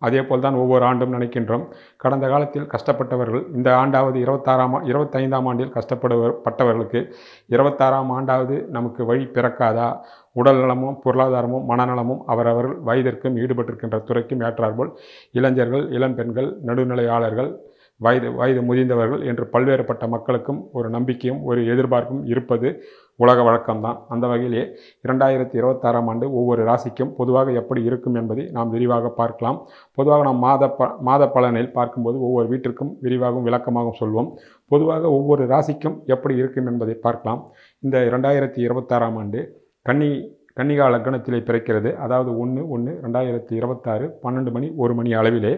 அதே போல் தான் ஒவ்வொரு ஆண்டும் நினைக்கின்றோம். கடந்த காலத்தில் கஷ்டப்பட்டவர்கள் இந்த ஆண்டாவது இருபத்தாறாம் இருபத்தைந்தாம் ஆண்டில் கஷ்டப்படுவர் பட்டவர்களுக்கு இருபத்தாறாம் ஆண்டாவது நமக்கு வழி பிறக்காதா? உடல் நலமும் பொருளாதாரமும் மனநலமும் அவரவர்கள் வயதிற்கும் ஈடுபட்டிருக்கின்ற துறைக்கும் ஏற்றாற்போல் இளைஞர்கள் இளம்பெண்கள் நடுநிலையாளர்கள் வயது வயது முதிர்ந்தவர்கள் என்று பல்வேறுபட்ட மக்களுக்கும் ஒரு நம்பிக்கையும் ஒரு எதிர்பார்ப்பும் இருப்பது உலக வழக்கம்தான். அந்த வகையிலே இரண்டாயிரத்தி இருபத்தாறாம் ஆண்டு ஒவ்வொரு ராசிக்கும் பொதுவாக எப்படி இருக்கும் என்பதை நாம் விரிவாக பார்க்கலாம். பொதுவாக நாம் மாத ப மாத பலனில் பார்க்கும்போது ஒவ்வொரு வீட்டிற்கும் விரிவாகவும் விளக்கமாகவும் சொல்வோம். பொதுவாக ஒவ்வொரு ராசிக்கும் எப்படி இருக்கும் என்பதை பார்க்கலாம். இந்த இரண்டாயிரத்தி இருபத்தாறாம் ஆண்டு கன்னி கன்னிகா லக்னத்திலே பிறக்கிறது. அதாவது ஒன்று ஒன்று ரெண்டாயிரத்தி இருபத்தாறு பன்னெண்டு மணி ஒரு மணி அளவிலே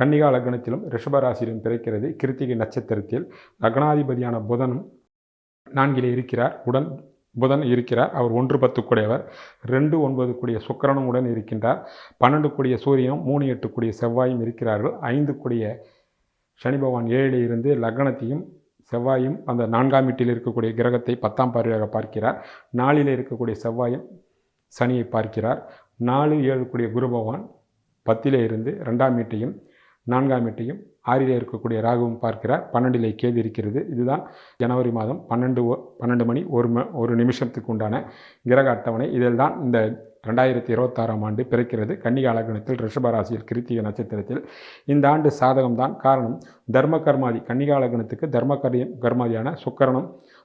கன்னிகா லக்னத்திலும் ரிஷபராசியிலும் பிறக்கிறது. கிருத்திகை நட்சத்திரத்தில் லக்னாதிபதியான புதனும் நான்கிலே இருக்கிறார். உடன் புதன் இருக்கிறார். அவர் ஒன்று பத்து கூடியவர் ரெண்டு ஒன்பது கூடிய சுக்கரனும் உடன் இருக்கின்றார். பன்னெண்டு கூடிய சூரியனும் மூணு எட்டு கூடிய செவ்வாயும் இருக்கிறார்கள். ஐந்து கூடிய சனி பகவான் ஏழிலே இருந்து லக்னத்தையும் செவ்வாயும் அந்த நான்காம் வீட்டில் இருக்கக்கூடிய கிரகத்தை பத்தாம் பார்வையாக பார்க்கிறார். நாளிலே இருக்கக்கூடிய செவ்வாயும் சனியை பார்க்கிறார். நாலு ஏழு கூடிய குரு பகவான் பத்திலே இருந்து ரெண்டாம் வீட்டையும் நான்காம் எட்டையும் ஆறிலே இருக்கக்கூடிய ராகுவும் பார்க்கிறார். பன்னெண்டிலே கேது இருக்கிறது. இதுதான் ஜனவரி மாதம் பன்னெண்டு பன்னெண்டு மணி ஒரு ம ஒரு நிமிஷத்துக்கு உண்டான கிரக அட்டவணை. இதில் தான் இந்த ரெண்டாயிரத்தி இருபத்தாறாம் ஆண்டு பிறக்கிறது. கன்னிகா லக்னத்தில் ரிஷபராசியில் கிருத்திக நட்சத்திரத்தில் இந்த ஆண்டு சாதகம்தான். காரணம் தர்ம கர்மாதி கன்னிகா லக்னத்துக்கு தர்ம கர்மாதியான சுக்கரனும்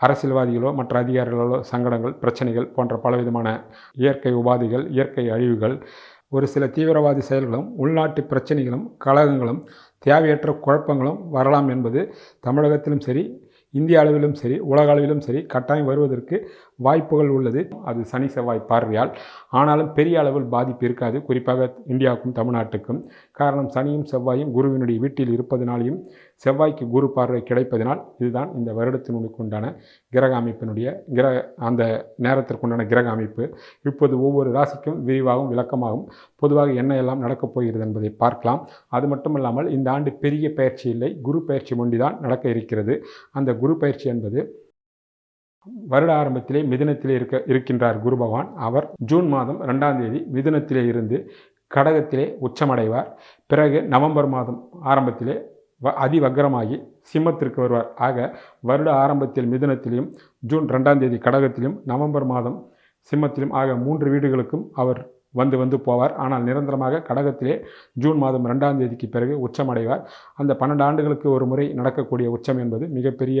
அரசியல்வாதிகளோ மற்ற அதிகாரிகளோ சங்கடங்கள் பிரச்சனைகள் போன்ற பலவிதமான இயற்கை உபாதைகள் இயற்கை அழிவுகள் ஒரு சில தீவிரவாதி செயல்களும் உள்நாட்டு பிரச்சனைகளும் கழகங்களும் தேவையற்ற குழப்பங்களும் வரலாம் என்பது தமிழகத்திலும் சரி இந்திய அளவிலும் சரி உலக அளவிலும் சரி கட்டாயம் வருவதற்கு வாய்ப்புகள் உள்ளது. அது சனி செவ்வாய் பார்வையால். ஆனாலும் பெரிய அளவில் பாதிப்பு இருக்காது. குறிப்பாக இந்தியாவுக்கும் தமிழ்நாட்டுக்கும். காரணம் சனியும் செவ்வாயும் குருவினுடைய வீட்டில் இருப்பதனாலையும் செவ்வாய்க்கு குரு பார்வை கிடைப்பதனால் இதுதான் இந்த வருடத்தினுக்கு உண்டான கிரக அமைப்பினுடைய கிரக அந்த நேரத்திற்குண்டான கிரக அமைப்பு. இப்போது ஒவ்வொரு ராசிக்கும் விரிவாகவும் விளக்கமாகவும் பொதுவாக என்ன எல்லாம் நடக்கப் போகிறது என்பதை பார்க்கலாம். அது மட்டுமல்லாமல் இந்த ஆண்டு பெரிய பயிற்சி இல்லை. குரு பயிற்சி ஒன்றிதான் நடக்க இருக்கிறது. அந்த குரு பயிற்சி என்பது வருட ஆரம்பத்திலே மிதனத்திலே இருக்க இருக்கின்றார் குரு பகவான். அவர் ஜூன் மாதம் ரெண்டாம் தேதி மிதனத்திலே இருந்து கடகத்திலே உச்சமடைவார். பிறகு நவம்பர் மாதம் ஆரம்பத்திலே வ அதிவக்ரமாகி சிம்மத்திற்கு வருவார். ஆக வருட ஆரம்பத்தில் மிதனத்திலையும் ஜூன் ரெண்டாம் தேதி கடகத்திலும் நவம்பர் மாதம் சிம்மத்திலும் ஆக மூன்று வீடுகளுக்கும் அவர் வந்து வந்து போவார். ஆனால் நிரந்தரமாக கடகத்திலே ஜூன் மாதம் ரெண்டாம் தேதிக்கு பிறகு உச்சமடைவார். அந்த பன்னெண்டு ஆண்டுகளுக்கு ஒரு முறை நடக்கக்கூடிய உச்சம் என்பது மிகப்பெரிய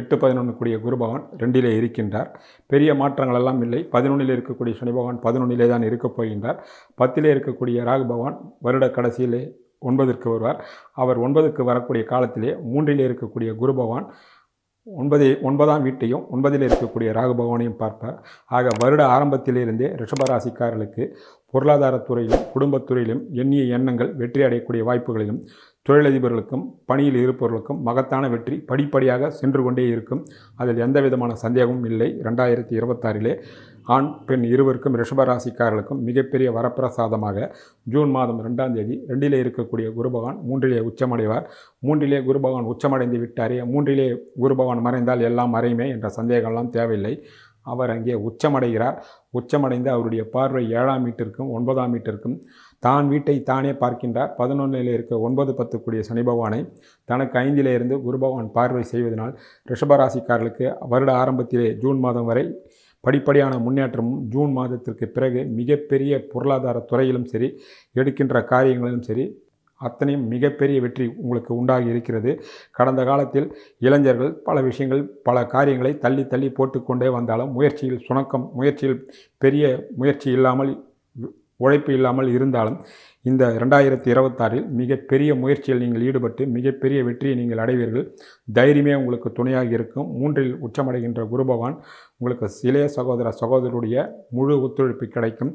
எட்டு பதினொன்று கூடிய குரு பகவான் ரெண்டிலே இருக்கின்றார். பெரிய மாற்றங்கள் எல்லாம் இல்லை. பதினொன்றில் இருக்கக்கூடிய சனி பகவான் பதினொன்றிலே தான் இருக்கப் போகின்றார். பத்திலே இருக்கக்கூடிய ராகு பகவான் வருட கடைசியிலே ஒன்பதற்கு வருவார். அவர் ஒன்பதுக்கு வரக்கூடிய காலத்திலே மூன்றிலே இருக்கக்கூடிய குரு பகவான் ஒன்பதே ஒன்பதாம் வீட்டையும் ஒன்பதில் இருக்கக்கூடிய ராகு பகவானையும் பார்ப்பார் ஆக வருட ஆரம்பத்திலிருந்தே ரிஷபராசிக்காரர்களுக்கு பொருளாதாரத்துறையிலும் குடும்பத்துறையிலும் எண்ணிய எண்ணங்கள் வெற்றி அடையக்கூடிய வாய்ப்புகளிலும் தொழிலதிபர்களுக்கும் பணியில் இருப்பவர்களுக்கும் மகத்தான வெற்றி படிப்படியாக சென்று கொண்டே இருக்கும். அதில் எந்த விதமான சந்தேகமும் இல்லை. ரெண்டாயிரத்தி இருபத்தாறிலே ஆண் பெண் இருவருக்கும் ரிஷபராசிக்காரர்களுக்கும் மிகப்பெரிய வரப்பிரசாதமாக ஜூன் மாதம் ரெண்டாம் தேதி ரெண்டிலே இருக்கக்கூடிய குரு பகவான் மூன்றிலே உச்சமடைவார். மூன்றிலே குரு பகவான் உச்சமடைந்து விட்டாரே மூன்றிலே குரு பகவான் மறைந்தால் எல்லாம் மறையுமே என்ற சந்தேகம்லாம் தேவையில்லை. அவர் அங்கே உச்சமடைகிறார். உச்சமடைந்து அவருடைய பார்வை ஏழாம் வீட்டிற்கும் ஒன்பதாம் வீட்டிற்கும். தான் வீட்டை தானே பார்க்கின்றார். பதினொன்றில் இருக்க ஒன்பது பத்து கூடிய சனி பகவானை தனக்கு ஐந்திலே இருந்து குரு பகவான் பார்வை செய்வதனால் ரிஷபராசிக்காரர்களுக்கு வருட ஆரம்பத்திலே ஜூன் மாதம் வரை படிப்படியான முன்னேற்றமும் ஜூன் மாதத்திற்கு பிறகு மிகப்பெரிய பொருளாதார துறையிலும் சரி எடுக்கின்ற காரியங்களிலும் சரி அத்தனையும் மிகப்பெரிய வெற்றி உங்களுக்கு உண்டாகி இருக்கிறது. கடந்த காலத்தில் இளைஞர்கள் பல விஷயங்கள் பல காரியங்களை தள்ளி தள்ளி போட்டுக்கொண்டே வந்தாலும் முயற்சியில் சுணக்கம் முயற்சியில் பெரிய முயற்சி இல்லாமல் உழைப்பு இல்லாமல் இருந்தாலும் இந்த ரெண்டாயிரத்தி இருபத்தாறில் மிகப்பெரிய முயற்சியில் நீங்கள் ஈடுபட்டு மிகப்பெரிய வெற்றியை நீங்கள் அடைவீர்கள். தைரியமே உங்களுக்கு துணையாக இருக்கும். மூன்றில் உச்சமடைகின்ற குரு பகவான் உங்களுக்கு இளைய சகோதர சகோதரருடைய முழு ஒத்துழைப்பு கிடைக்கும்.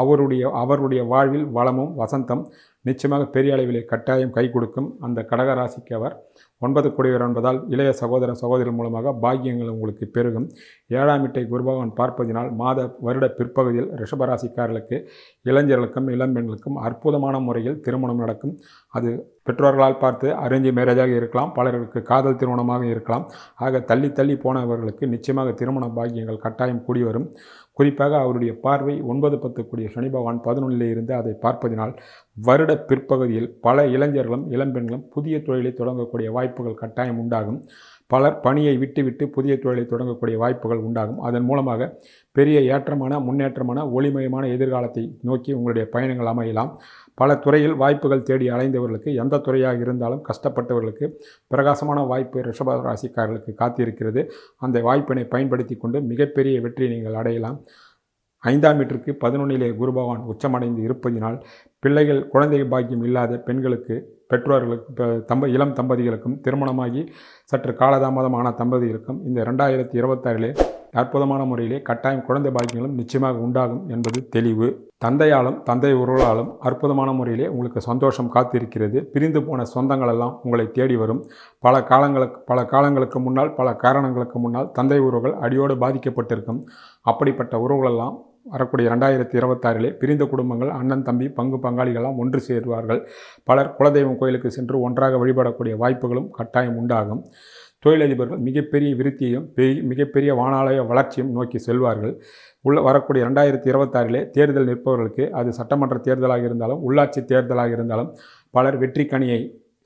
அவருடைய அவருடைய வாழ்வில் வளமும் வசந்தம் நிச்சயமாக பெரிய அளவிலே கட்டாயம் கை கொடுக்கும் அந்த கடகராசிக்கு அவர். ஒன்பது குடிவர் என்பதால் இளைய சகோதர சகோதரர் மூலமாக பாக்கியங்கள் உங்களுக்கு பெருகும். ஏழாம் இட்டை குருபகவான் பார்ப்பதினால் மாத வருட பிற்பகுதியில் ரிஷபராசிக்காரர்களுக்கு இளைஞர்களுக்கும் இளம்பெண்களுக்கும் அற்புதமான முறையில் திருமணம் நடக்கும். அது பெற்றோர்களால் பார்த்து அரேஞ்ச் மேரேஜாக இருக்கலாம் பலருக்கு காதல் திருமணமாக இருக்கலாம். ஆக தள்ளி தள்ளி போனவர்களுக்கு நிச்சயமாக திருமண பாக்கியங்கள் கட்டாயம் கூடி வரும். குறிப்பாக அவருடைய பார்வை ஒன்பது பத்து கூடிய சனி பகவான் பதினொன்றிலே இருந்து அதை பார்ப்பதினால் வருட பிற்பகுதியில் பல இளைஞர்களும் இளம்பெண்களும் புதிய தொழிலை தொடங்கக்கூடிய வாய்ப்புகள் கட்டாயம் உண்டாகும். பலர் பணியை விட்டுவிட்டு புதிய தொழிலை தொடங்கக்கூடிய வாய்ப்புகள் உண்டாகும். அதன் மூலமாக பெரிய ஏற்றமான முன்னேற்றமான ஒளிமயமான எதிர்காலத்தை நோக்கி உங்களுடைய பயணங்கள் அமையலாம். பல துறையில் வாய்ப்புகள் தேடி அலைந்தவர்களுக்கு எந்த துறையாக இருந்தாலும் கஷ்டப்பட்டவர்களுக்கு பிரகாசமான வாய்ப்பு ரிஷப ராசிக்காரர்களுக்கு காத்திருக்கிறது. அந்த வாய்ப்பினை பயன்படுத்தி கொண்டு மிகப்பெரிய வெற்றியை நீங்கள் அடையலாம். ஐந்தாம் வீட்டிற்கு பதினொன்றிலே குரு பகவான் உச்சமடைந்து இருப்பதினால் பிள்ளைகள் குழந்தை பாக்கியம் இல்லாத பெண்களுக்கு பெற்றோர்களுக்கு தம்ப இளம் தம்பதிகளுக்கும் திருமணமாகி சற்று காலதாமதமான தம்பதிகளுக்கும் இந்த ரெண்டாயிரத்தி இருபத்தாறிலே அற்புதமான முறையிலே கட்டாயம் குழந்தை பாக்கியங்களும் நிச்சயமாக உண்டாகும் என்பது தெளிவு. தந்தையாலும் தந்தை உருளாலும் அற்புதமான முறையிலே உங்களுக்கு சந்தோஷம் காத்திருக்கிறது. பிரிந்து போன சொந்தங்களெல்லாம் உங்களை தேடி வரும். பல காலங்களுக்கு பல காலங்களுக்கு முன்னால் பல காரணங்களுக்கு முன்னால் தந்தை உறவுகள் அடியோடு பாதிக்கப்பட்டிருக்கும். அப்படிப்பட்ட உறவுகளெல்லாம் வரக்கூடிய ரெண்டாயிரத்தி இருபத்தாறிலே பிரிந்த குடும்பங்கள் அண்ணன் தம்பி பங்கு பங்காளிகளாம் ஒன்று சேருவார்கள். பலர் குலதெய்வம் கோயிலுக்கு சென்று ஒன்றாக வழிபடக்கூடிய வாய்ப்புகளும் கட்டாயம் உண்டாகும். தொழிலதிபர்கள் மிகப்பெரிய விருத்தியையும் பெரிய மிகப்பெரிய வானாலய வளர்ச்சியும் நோக்கி செல்வார்கள். உள்ள வரக்கூடிய ரெண்டாயிரத்தி இருபத்தாறிலே தேர்தல் நிற்பவர்களுக்கு அது சட்டமன்ற தேர்தலாக இருந்தாலும் உள்ளாட்சி தேர்தலாக இருந்தாலும் பலர் வெற்றி கணியை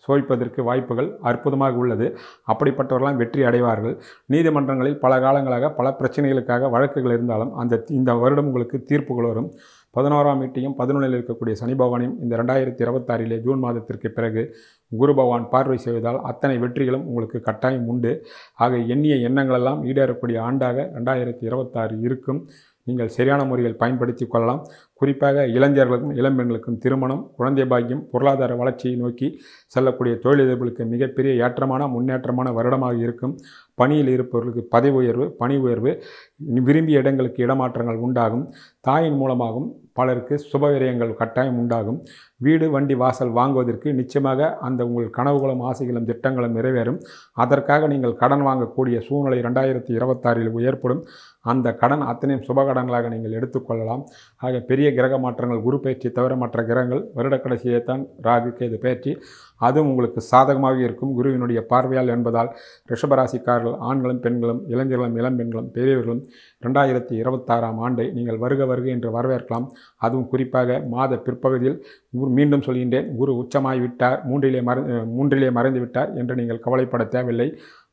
சோய்ப்பதற்கு வாய்ப்புகள் அற்புதமாக உள்ளது. அப்படிப்பட்டவர்களாம் வெற்றி அடைவார்கள். நீதிமன்றங்களில் பல காலங்களாக பல பிரச்சனைகளுக்காக வழக்குகள் இருந்தாலும் அந்த இந்த வருடம் உங்களுக்கு தீர்ப்புகள் வரும். பதினோராம் வீட்டையும் பதினொன்றில் இருக்கக்கூடிய சனி பகவானையும் இந்த ரெண்டாயிரத்தி இருபத்தாறிலே ஜூன் மாதத்திற்கு பிறகு குரு பகவான் பார்வை செய்வதால் அத்தனை வெற்றிகளும் உங்களுக்கு கட்டாயம் உண்டு. ஆக எண்ணிய எண்ணங்களெல்லாம் ஈடேறக்கூடிய ஆண்டாக ரெண்டாயிரத்தி இருபத்தாறு இருக்கும். நீங்கள் சரியான முறையில் பயன்படுத்தி கொள்ளலாம். குறிப்பாக இளைஞர்களுக்கும் இளம்பெண்களுக்கும் திருமணம் குழந்தை பாக்கியம் பொருளாதார வளர்ச்சியை நோக்கி செல்லக்கூடிய தொழிலதிபர்களுக்கு மிகப்பெரிய ஏற்றமான முன்னேற்றமான வருடமாக இருக்கும். பணியில் இருப்பவர்களுக்கு பதவி உயர்வு பணி உயர்வு விரும்பிய இடங்களுக்கு இடமாற்றங்கள் உண்டாகும். தாயின் மூலமாகவும் பலருக்கு சுபவிரயங்கள் கட்டாயம் உண்டாகும். வீடு வண்டி வாசல் வாங்குவதற்கு நிச்சயமாக அந்த உங்கள் கனவுகளும் ஆசைகளும் திட்டங்களும் நிறைவேறும். அதற்காக நீங்கள் கடன் வாங்கக்கூடிய சூழ்நிலை ரெண்டாயிரத்தி இருபத்தாறில் ஏற்படும். அந்த கடன் அத்தனையும் சுபகடன்களாக நீங்கள் எடுத்துக்கொள்ளலாம் ஆக பெரிய கிரக மாற்றங்கள் குரு பயிற்சி தவிர மற்ற கிரகங்கள் வருடக்கடைசியே தான் ராகு இது பயிற்சி. அதுவும் உங்களுக்கு சாதகமாக இருக்கும். குருவினுடைய பார்வையால் என்பதால் ரிஷபராசிக்காரர்கள் ஆண்களும் பெண்களும் இளைஞர்களும் இளம்பெண்களும் பெரியவர்களும் ரெண்டாயிரத்தி இருபத்தாறாம் ஆண்டை நீங்கள் வருக வருக என்று வரவேற்கலாம். அதுவும் குறிப்பாக மாத பிற்பகுதியில் மீண்டும் சொல்கின்றேன் குரு உச்சமாகிவிட்டார் மூன்றிலே மறை மூன்றிலே மறைந்து விட்டார் என்று நீங்கள் கவலைப்பட தேவையில்லை.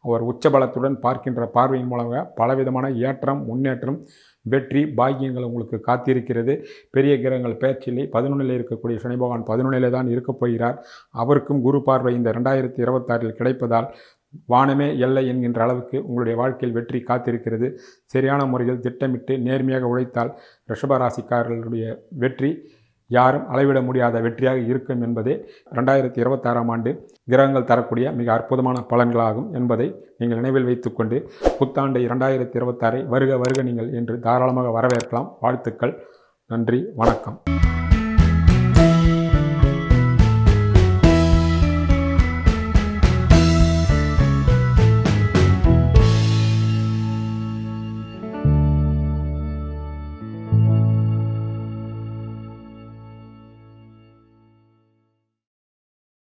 அவர் உச்சபலத்துடன் பார்க்கின்ற பார்வையின் மூலமாக பலவிதமான ஏற்றம் முன்னேற்றம் வெற்றி பாக்கியங்கள் உங்களுக்கு காத்திருக்கிறது. பெரிய கிரகங்கள் பேச்சிலே பதினொன்றில் இருக்கக்கூடிய சனி பகவான் பதினொன்றிலே தான் இருக்கப் போகிறார். அவருக்கும் குரு பார்வை இந்த ரெண்டாயிரத்தி இருபத்தாறில் கிடைப்பதால் வானமே எல்லை என்கின்ற அளவுக்கு உங்களுடைய வாழ்க்கையில் வெற்றி காத்திருக்கிறது. சரியான முறையில் திட்டமிட்டு நேர்மையாக உழைத்தால் ரிஷபராசிக்காரர்களுடைய வெற்றி யாரும் அளவிட முடியாத வெற்றியாக இருக்கும் என்பதே ரெண்டாயிரத்தி இருபத்தாறாம் ஆண்டு கிரகங்கள் தரக்கூடிய மிக அற்புதமான பலன்களாகும் என்பதை நீங்கள் நினைவில் வைத்துக்கொண்டு புத்தாண்டு இரண்டாயிரத்தி இருபத்தாறை வருக வருக நீங்கள் என்று தாராளமாக வரவேற்கலாம். வாழ்த்துக்கள். நன்றி. வணக்கம்.